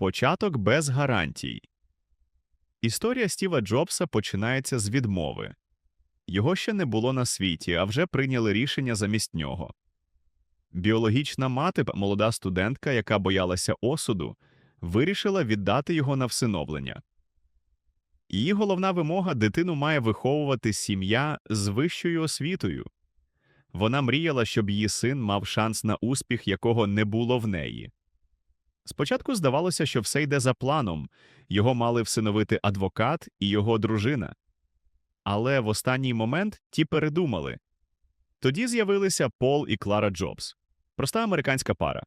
Початок без гарантій. Історія Стіва Джобса починається з відмови. Його ще не було на світі, а вже прийняли рішення замість нього. Біологічна мати, молода студентка, яка боялася осуду, вирішила віддати його на всиновлення. Її головна вимога дитину має виховувати сім'я з вищою освітою. Вона мріяла, щоб її син мав шанс на успіх, якого не було в неї. Спочатку здавалося, що все йде за планом його мали всиновити адвокат і його дружина. Але в останній момент ті передумали. Тоді з'явилися Пол і Клара Джобс проста американська пара.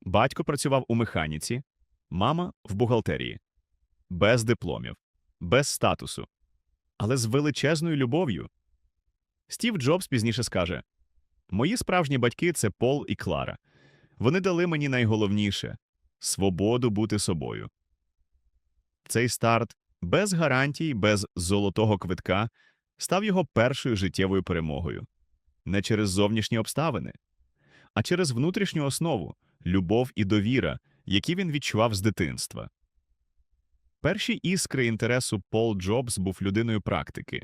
Батько працював у механіці, мама в бухгалтерії, без дипломів, без статусу, але з величезною любов'ю. Стів Джобс пізніше скаже: Мої справжні батьки це Пол і Клара. Вони дали мені найголовніше свободу бути собою. Цей старт без гарантій, без золотого квитка став його першою життєвою перемогою не через зовнішні обставини, а через внутрішню основу любов і довіра, які він відчував з дитинства. Перші іскри інтересу Пол Джобс був людиною практики.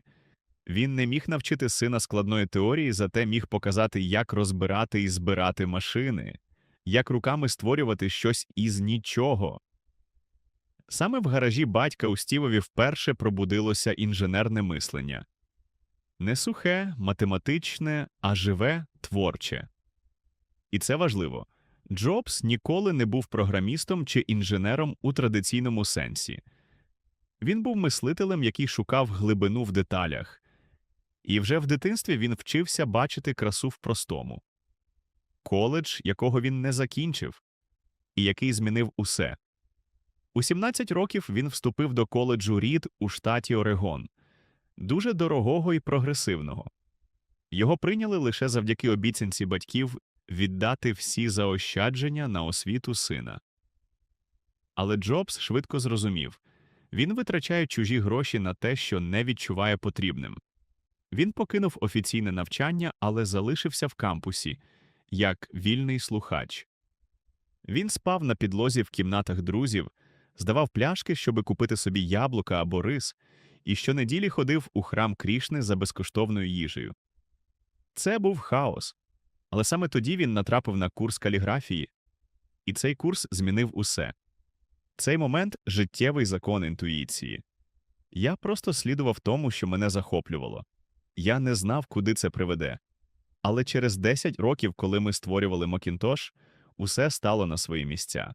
Він не міг навчити сина складної теорії, зате міг показати, як розбирати і збирати машини, як руками створювати щось із нічого. Саме в гаражі батька у Стівові вперше пробудилося інженерне мислення не сухе, математичне, а живе, творче. І це важливо. Джобс ніколи не був програмістом чи інженером у традиційному сенсі. Він був мислителем, який шукав глибину в деталях, і вже в дитинстві він вчився бачити красу в простому коледж, якого він не закінчив, і який змінив усе. У 17 років він вступив до коледжу Рід у штаті Орегон, дуже дорогого і прогресивного. Його прийняли лише завдяки обіцянці батьків віддати всі заощадження на освіту сина. Але Джобс швидко зрозумів він витрачає чужі гроші на те, що не відчуває потрібним. Він покинув офіційне навчання, але залишився в кампусі як вільний слухач. Він спав на підлозі в кімнатах друзів, здавав пляшки, щоби купити собі яблука або рис, і щонеділі ходив у храм Крішни за безкоштовною їжею. Це був хаос. Але саме тоді він натрапив на курс каліграфії, і цей курс змінив усе. Цей момент життєвий закон інтуїції. Я просто слідував тому, що мене захоплювало. Я не знав, куди це приведе. Але через 10 років, коли ми створювали Macintosh, усе стало на свої місця.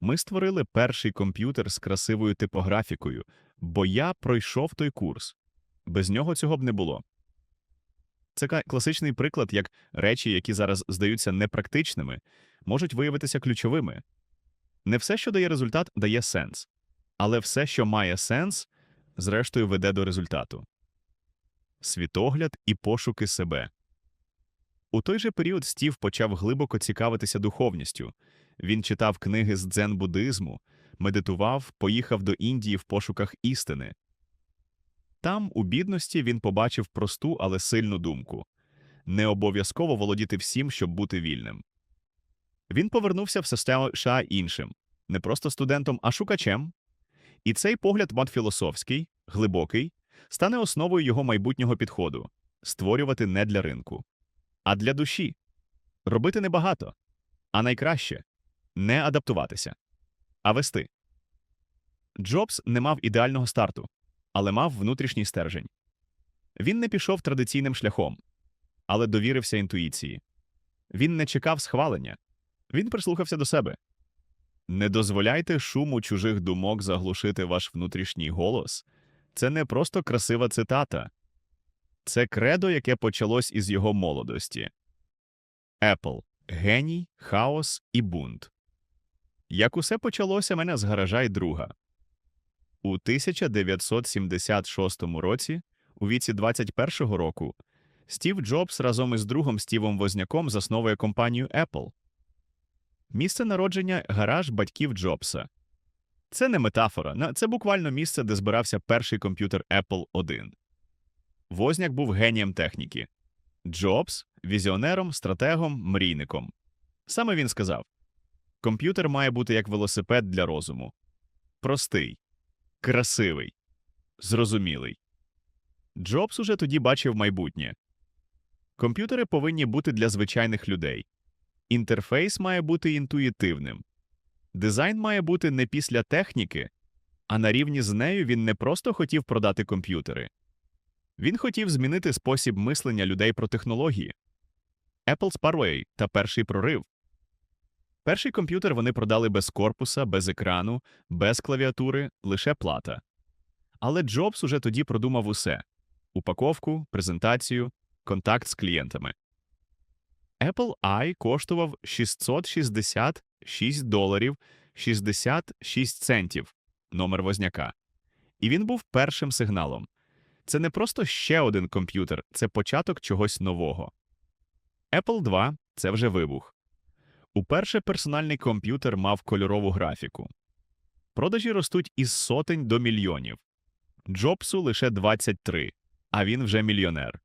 Ми створили перший комп'ютер з красивою типографікою, бо я пройшов той курс. Без нього цього б не було. Це класичний приклад, як речі, які зараз здаються непрактичними, можуть виявитися ключовими. Не все, що дає результат, дає сенс, але все, що має сенс, зрештою веде до результату. Світогляд і пошуки себе. У той же період Стів почав глибоко цікавитися духовністю. Він читав книги з дзен-буддизму, медитував, поїхав до Індії в пошуках істини. Там, у бідності, він побачив просту, але сильну думку не обов'язково володіти всім, щоб бути вільним. Він повернувся в систему США іншим, не просто студентом, а шукачем. І цей погляд мадфілософський, глибокий, стане основою його майбутнього підходу створювати не для ринку, а для душі, робити небагато, а найкраще не адаптуватися, а вести. Джобс не мав ідеального старту але мав внутрішній стержень. Він не пішов традиційним шляхом, але довірився інтуїції. Він не чекав схвалення, він прислухався до себе. Не дозволяйте шуму чужих думок заглушити ваш внутрішній голос. Це не просто красива цитата, це кредо, яке почалось із його молодості. Apple геній, хаос і бунт. Як усе почалося мене з гаража й друга. У 1976 році, у віці 21 року, Стів Джобс разом із другом Стівом Возняком засновує компанію Apple. Місце народження гараж батьків Джобса. Це не метафора, це буквально місце, де збирався перший комп'ютер Apple I. Возняк був генієм техніки. Джобс візіонером, стратегом, мрійником. Саме він сказав: Комп'ютер має бути як велосипед для розуму. Простий, красивий, зрозумілий. Джобс уже тоді бачив майбутнє. Комп'ютери повинні бути для звичайних людей. Інтерфейс має бути інтуїтивним. Дизайн має бути не після техніки, а на рівні з нею він не просто хотів продати комп'ютери. Він хотів змінити спосіб мислення людей про технології. Apple Sparway та перший прорив. Перший комп'ютер вони продали без корпуса, без екрану, без клавіатури, лише плата. Але Джобс уже тоді продумав усе: упаковку, презентацію, контакт з клієнтами. Apple I коштував 666 доларів 66 центів номер возняка. І він був першим сигналом. Це не просто ще один комп'ютер, це початок чогось нового. Apple II – це вже вибух. Уперше персональний комп'ютер мав кольорову графіку. Продажі ростуть із сотень до мільйонів. Джобсу лише 23, а він вже мільйонер.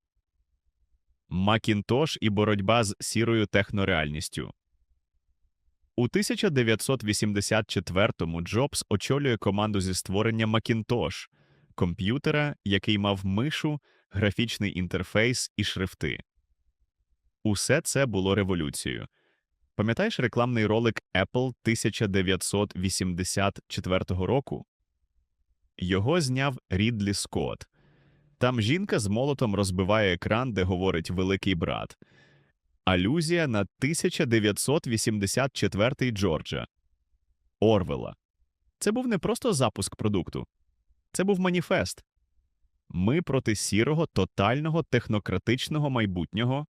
Макінтош і боротьба з сірою технореальністю. У 1984-му Джобс очолює команду зі створення Макінтош – комп'ютера, який мав мишу, графічний інтерфейс і шрифти. Усе це було революцією. Пам'ятаєш рекламний ролик Apple 1984 року? Його зняв Рідлі Скотт. Там жінка з молотом розбиває екран, де говорить Великий брат. Алюзія на 1984 Джорджа Орвела. Це був не просто запуск продукту, це був маніфест. Ми проти сірого, тотального, технократичного майбутнього.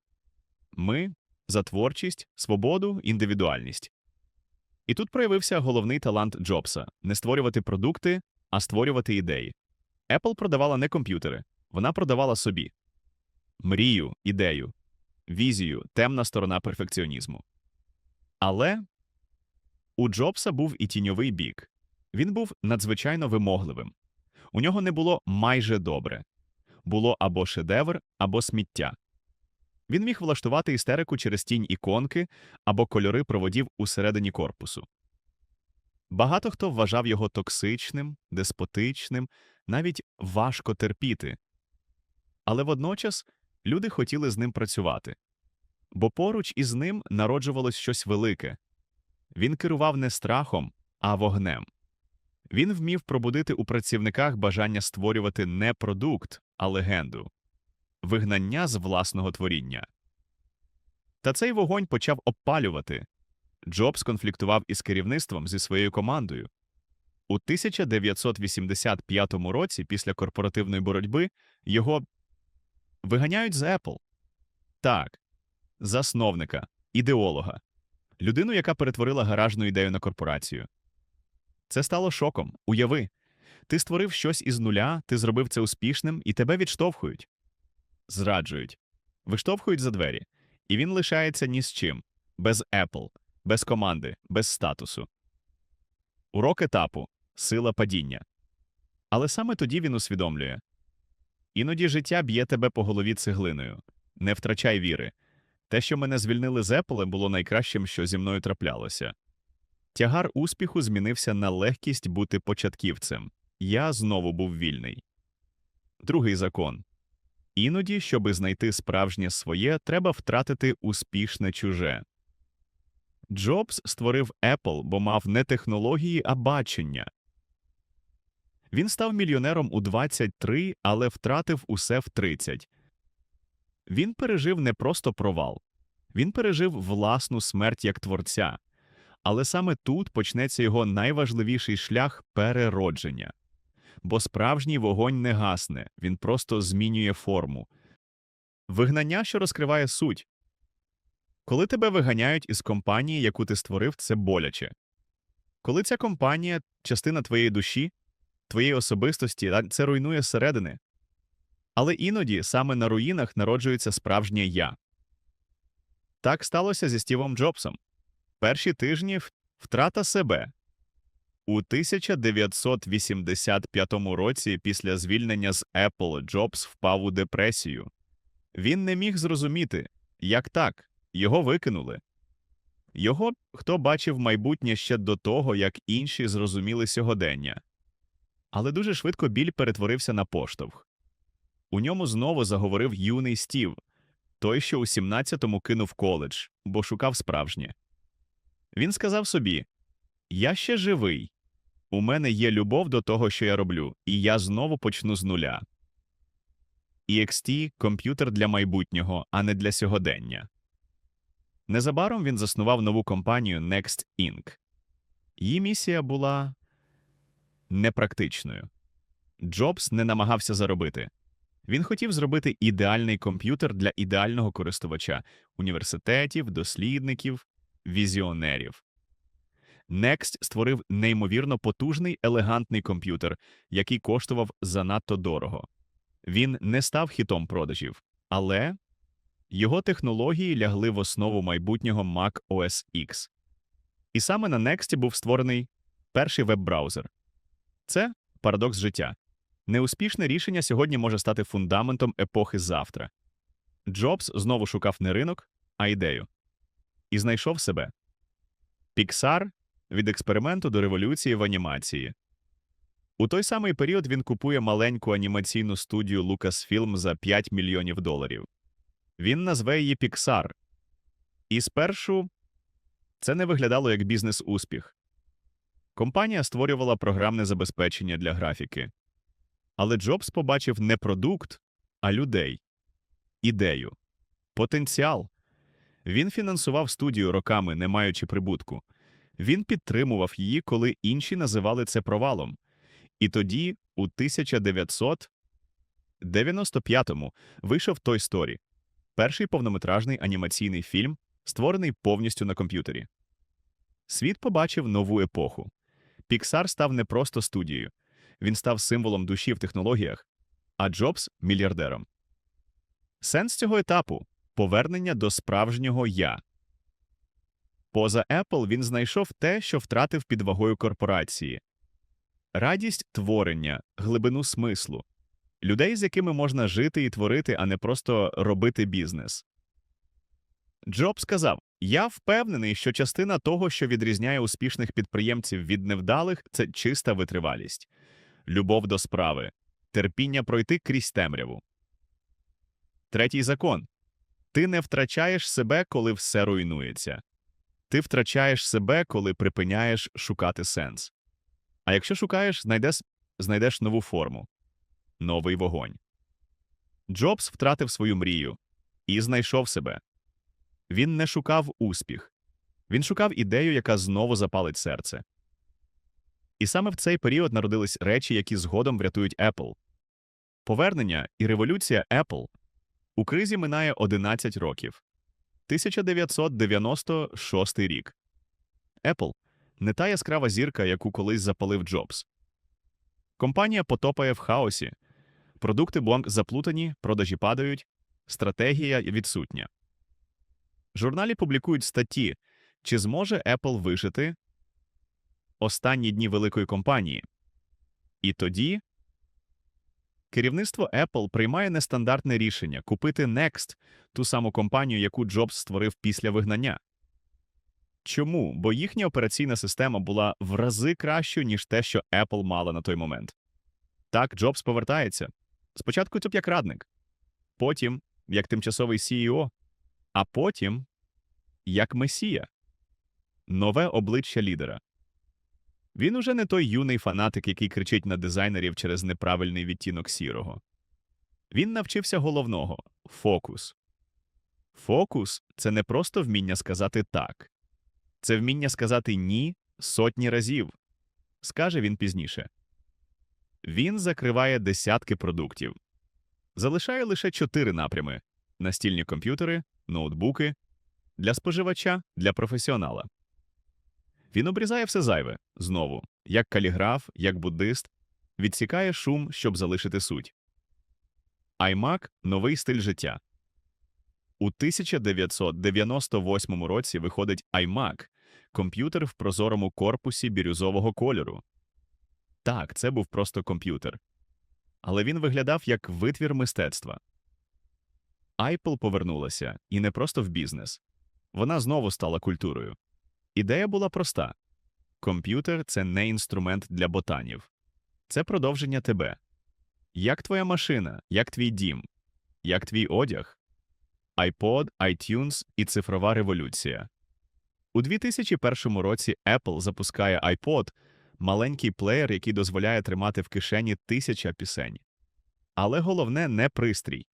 Ми за творчість, свободу, індивідуальність. І тут проявився головний талант Джобса не створювати продукти, а створювати ідеї. Apple продавала не комп'ютери, вона продавала собі мрію, ідею, візію, темна сторона перфекціонізму. Але у Джобса був і тіньовий бік. Він був надзвичайно вимогливим. У нього не було майже добре було або шедевр, або сміття. Він міг влаштувати істерику через тінь іконки або кольори проводів усередині корпусу. Багато хто вважав його токсичним, деспотичним, навіть важко терпіти. Але водночас люди хотіли з ним працювати, бо поруч із ним народжувалось щось велике. Він керував не страхом, а вогнем. Він вмів пробудити у працівниках бажання створювати не продукт, а легенду вигнання з власного творіння. Та цей вогонь почав обпалювати. Джобс конфліктував із керівництвом зі своєю командою. У 1985 році, після корпоративної боротьби, його виганяють з Apple. Так, засновника, ідеолога, людину, яка перетворила гаражну ідею на корпорацію. Це стало шоком. Уяви, ти створив щось із нуля, ти зробив це успішним, і тебе відштовхують зраджують, виштовхують за двері, і він лишається ні з чим, без Apple, без команди, без статусу. Урок етапу сила падіння. Але саме тоді він усвідомлює іноді життя б'є тебе по голові цеглиною. Не втрачай віри. Те, що мене звільнили з Apple, було найкращим, що зі мною траплялося. Тягар успіху змінився на легкість бути початківцем. Я знову був вільний. Другий закон Іноді, щоби знайти справжнє своє, треба втратити успішне чуже. Джобс створив Apple, бо мав не технології, а бачення. Він став мільйонером у 23, але втратив усе в 30. Він пережив не просто провал, він пережив власну смерть як творця. Але саме тут почнеться його найважливіший шлях переродження бо справжній вогонь не гасне, він просто змінює форму. Вигнання, що розкриває суть. Коли тебе виганяють із компанії, яку ти створив, це боляче. Коли ця компанія частина твоєї душі, твоєї особистості, це руйнує зсередини. Але іноді саме на руїнах народжується справжнє я. Так сталося зі Стівом Джобсом. Перші тижні втрата себе, у 1985 році, після звільнення з Apple, Джобс впав у депресію. Він не міг зрозуміти, як так, його викинули. Його хто бачив майбутнє ще до того, як інші зрозуміли сьогодення. Але дуже швидко біль перетворився на поштовх. У ньому знову заговорив юний Стів, той, що у 17-му кинув коледж, бо шукав справжнє. Він сказав собі: Я ще живий. У мене є любов до того, що я роблю, і я знову почну з нуля. EXT – комп'ютер для майбутнього, а не для сьогодення. Незабаром він заснував нову компанію Next Inc. Її місія була непрактичною. Джобс не намагався заробити. Він хотів зробити ідеальний комп'ютер для ідеального користувача університетів, дослідників, візіонерів. Next створив неймовірно потужний елегантний комп'ютер, який коштував занадто дорого. Він не став хітом продажів, але його технології лягли в основу майбутнього Mac OS X. І саме на Next був створений перший веб-браузер. Це парадокс життя. Неуспішне рішення сьогодні може стати фундаментом епохи завтра. Джобс знову шукав не ринок, а ідею. І знайшов себе. Pixar від експерименту до революції в анімації. У той самий період він купує маленьку анімаційну студію Lucasfilm за 5 мільйонів доларів. Він назве її Pixar. І спершу це не виглядало як бізнес-успіх. Компанія створювала програмне забезпечення для графіки. Але Джобс побачив не продукт, а людей, ідею, потенціал. Він фінансував студію роками, не маючи прибутку. Він підтримував її, коли інші називали це провалом. І тоді, у 1995-му, вийшов Toy Story – перший повнометражний анімаційний фільм, створений повністю на комп'ютері. Світ побачив нову епоху. Pixar став не просто студією, він став символом душі в технологіях, а Джобс – мільярдером. Сенс цього етапу повернення до справжнього я. Поза Apple він знайшов те, що втратив під вагою корпорації радість творення, глибину смислу, людей, з якими можна жити і творити, а не просто робити бізнес. Джобс сказав: Я впевнений, що частина того, що відрізняє успішних підприємців від невдалих, це чиста витривалість, любов до справи, терпіння пройти крізь темряву. Третій закон ти не втрачаєш себе, коли все руйнується. Ти втрачаєш себе, коли припиняєш шукати сенс. А якщо шукаєш, знайдеш, знайдеш нову форму, новий вогонь. Джобс втратив свою мрію і знайшов себе. Він не шукав успіх, він шукав ідею, яка знову запалить серце. І саме в цей період народились речі, які згодом врятують Apple. Повернення і революція Apple у кризі минає 11 років. 1996 рік. Apple не та яскрава зірка, яку колись запалив Джобс. Компанія потопає в хаосі, продукти бланк заплутані, продажі падають, стратегія відсутня. Журналі публікують статті, чи зможе Apple вижити останні дні великої компанії. І тоді керівництво Apple приймає нестандартне рішення купити Next, ту саму компанію, яку Джобс створив після вигнання. Чому? Бо їхня операційна система була в рази кращою, ніж те, що Apple мала на той момент. Так, Джобс повертається. Спочатку це як радник, потім як тимчасовий CEO, а потім як месія, нове обличчя лідера. Він уже не той юний фанатик, який кричить на дизайнерів через неправильний відтінок сірого. Він навчився головного фокус. Фокус це не просто вміння сказати так, це вміння сказати ні сотні разів, скаже він пізніше. Він закриває десятки продуктів, залишає лише чотири напрями: настільні комп'ютери, ноутбуки, для споживача, для професіонала. Він обрізає все зайве знову, як каліграф, як буддист, відсікає шум, щоб залишити суть. iMac – новий стиль життя. У 1998 році виходить iMac – комп'ютер в прозорому корпусі бірюзового кольору. Так, це був просто комп'ютер. Але він виглядав як витвір мистецтва. Apple повернулася і не просто в бізнес. Вона знову стала культурою. Ідея була проста: комп'ютер це не інструмент для ботанів, це продовження тебе. Як твоя машина, як твій дім, як твій одяг, iPod, iTunes і цифрова революція. У 2001 році Apple запускає iPod – маленький плеєр, який дозволяє тримати в кишені тисяча пісень. Але головне не пристрій,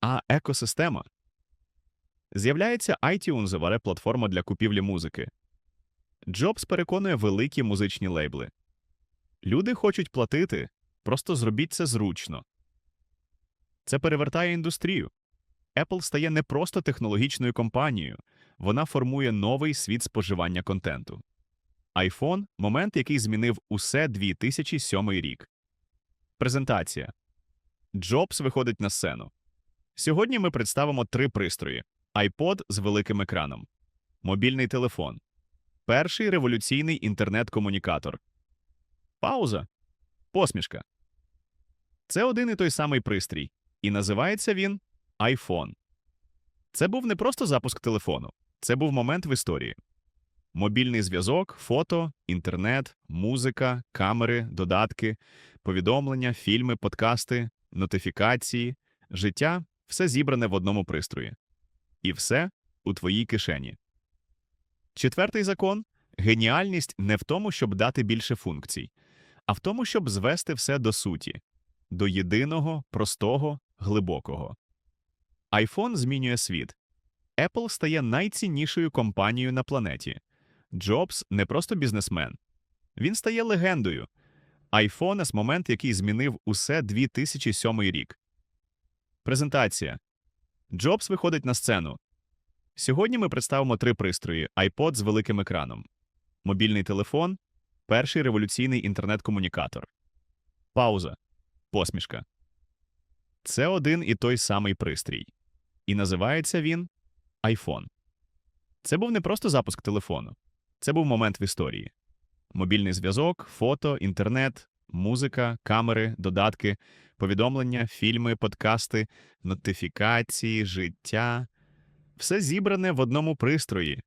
а екосистема. З'являється iTunes – платформа для купівлі музики. Джобс переконує великі музичні лейбли. Люди хочуть платити, просто зробіть це зручно. Це перевертає індустрію. Apple стає не просто технологічною компанією, вона формує новий світ споживання контенту. iPhone – момент, який змінив усе 2007 рік. Презентація. Джобс виходить на сцену. Сьогодні ми представимо три пристрої: iPod з великим екраном, мобільний телефон, перший революційний інтернет-комунікатор. Пауза. Посмішка. Це один і той самий пристрій, і називається він iPhone. Це був не просто запуск телефону, це був момент в історії. Мобільний зв'язок, фото, інтернет, музика, камери, додатки, повідомлення, фільми, подкасти, нотифікації, життя все зібране в одному пристрої. І все у твоїй кишені. Четвертий закон геніальність не в тому, щоб дати більше функцій, а в тому, щоб звести все до суті, до єдиного, простого, глибокого. iPhone змінює світ. Apple стає найціннішою компанією на планеті. Джобс не просто бізнесмен. Він стає легендою. iPhone – момент, який змінив усе 2007 рік. Презентація. Джобс виходить на сцену. Сьогодні ми представимо три пристрої: iPod з великим екраном, мобільний телефон, перший революційний інтернет-комунікатор. Пауза. Посмішка. Це один і той самий пристрій. І називається він iPhone. Це був не просто запуск телефону, це був момент в історії. Мобільний зв'язок, фото, інтернет, музика, камери, додатки, повідомлення, фільми, подкасти, нотифікації, життя все зібране в одному пристрої.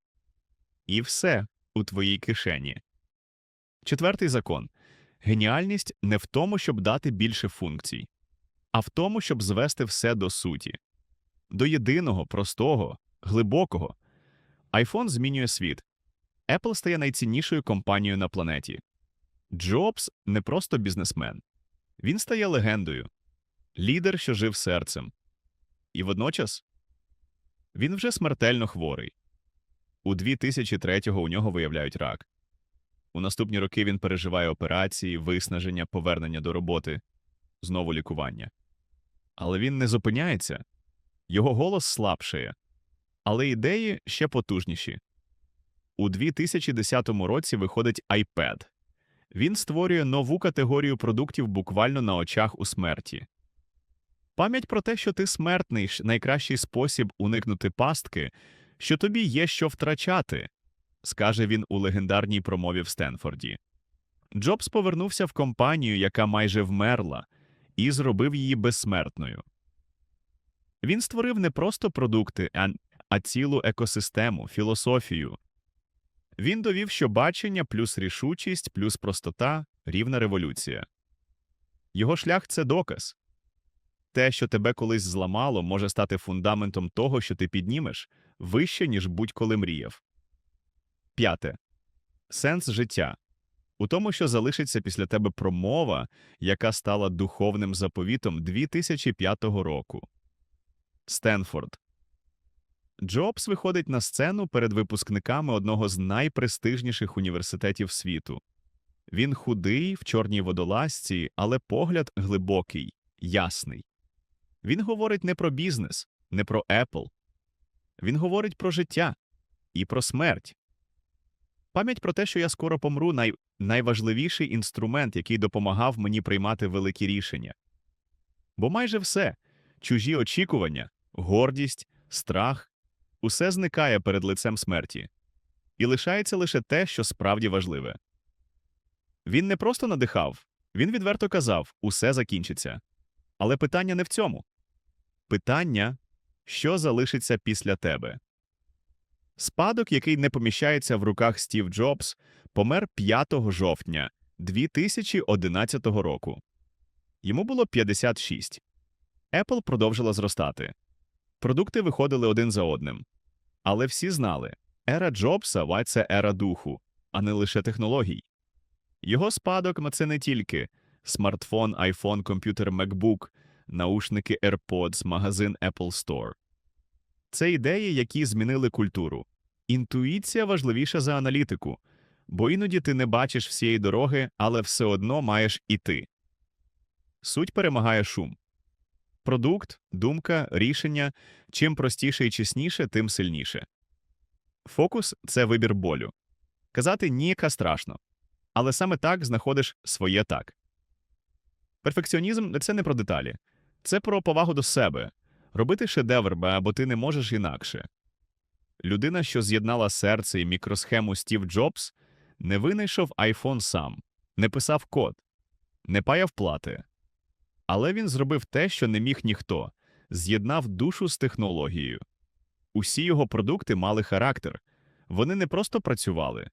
І все у твоїй кишені. Четвертий закон геніальність не в тому, щоб дати більше функцій, а в тому, щоб звести все до суті, до єдиного, простого, глибокого. iPhone змінює світ. Apple стає найціннішою компанією на планеті. Джобс не просто бізнесмен. Він стає легендою, лідер, що жив серцем. І водночас він вже смертельно хворий. У 2003-го у нього виявляють рак. У наступні роки він переживає операції, виснаження, повернення до роботи, знову лікування. Але він не зупиняється. Його голос слабшає, але ідеї ще потужніші. У 2010 році виходить iPad. Він створює нову категорію продуктів буквально на очах у смерті. Пам'ять про те, що ти смертний найкращий спосіб уникнути пастки, що тобі є що втрачати, скаже він у легендарній промові в Стенфорді. Джобс повернувся в компанію, яка майже вмерла, і зробив її безсмертною. Він створив не просто продукти, а цілу екосистему, філософію. Він довів, що бачення плюс рішучість, плюс простота рівна революція. Його шлях це доказ. Те, що тебе колись зламало, може стати фундаментом того, що ти піднімеш, вище, ніж будь-коли мріяв. П'яте сенс життя у тому, що залишиться після тебе промова, яка стала духовним заповітом 2005 року. Стенфорд Джобс виходить на сцену перед випускниками одного з найпрестижніших університетів світу. Він худий в чорній водолазці, але погляд глибокий, ясний. Він говорить не про бізнес, не про Apple. Він говорить про життя і про смерть. Пам'ять про те, що я скоро помру, най... найважливіший інструмент, який допомагав мені приймати великі рішення. Бо майже все чужі очікування, гордість, страх усе зникає перед лицем смерті, і лишається лише те, що справді важливе. Він не просто надихав, він відверто казав усе закінчиться. Але питання не в цьому. Питання, що залишиться після тебе. Спадок, який не поміщається в руках Стів Джобс, помер 5 жовтня 2011 року. Йому було 56. Apple продовжила зростати. Продукти виходили один за одним. Але всі знали, ера Джобса – це ера духу, а не лише технологій. Його спадок – це не тільки смартфон, айфон, комп'ютер MacBook, наушники AirPods, магазин Apple Store. Це ідеї, які змінили культуру. Інтуїція важливіша за аналітику, бо іноді ти не бачиш всієї дороги, але все одно маєш іти. Суть перемагає шум. Продукт, думка, рішення – чим простіше і чесніше, тим сильніше. Фокус – це вибір болю. Казати ніяка страшно. Але саме так знаходиш своє так. Перфекціонізм – це не про деталі. Це про повагу до себе. Робити шедевр, бо ти не можеш інакше. Людина, що з'єднала серце і мікросхему Стів Джобс, не винайшов айфон сам, не писав код, не паяв плати. Але він зробив те, що не міг ніхто – з'єднав душу з технологією. Усі його продукти мали характер. Вони не просто працювали.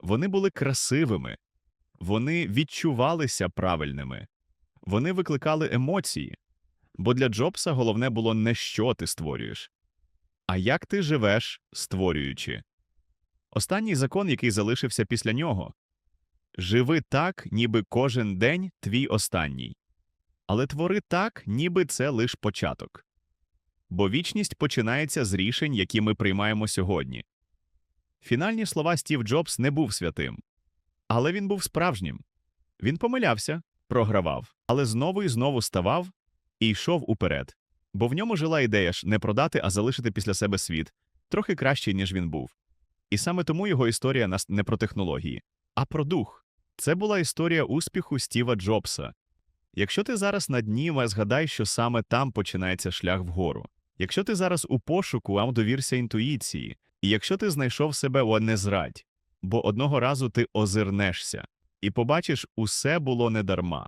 Вони були красивими. Вони відчувалися правильними. Вони викликали емоції. Бо для Джобса головне було не що ти створюєш, а як ти живеш, створюючи. Останній закон, який залишився після нього – живи так, ніби кожен день твій останній. Але твори так, ніби це лиш початок. Бо вічність починається з рішень, які ми приймаємо сьогодні. Фінальні слова Стів Джобс не був святим. Але він був справжнім. Він помилявся, програвав, але знову і знову ставав і йшов уперед. Бо в ньому жила ідея ж не продати, а залишити після себе світ трохи кращий, ніж він був. І саме тому його історія нас не про технології, а про дух. Це була історія успіху Стіва Джобса. Якщо ти зараз на дні, згадай, що саме там починається шлях вгору. Якщо ти зараз у пошуку, а довірся інтуїції, і якщо ти знайшов себе у не зрадь, бо одного разу ти озирнешся і побачиш, усе було недарма.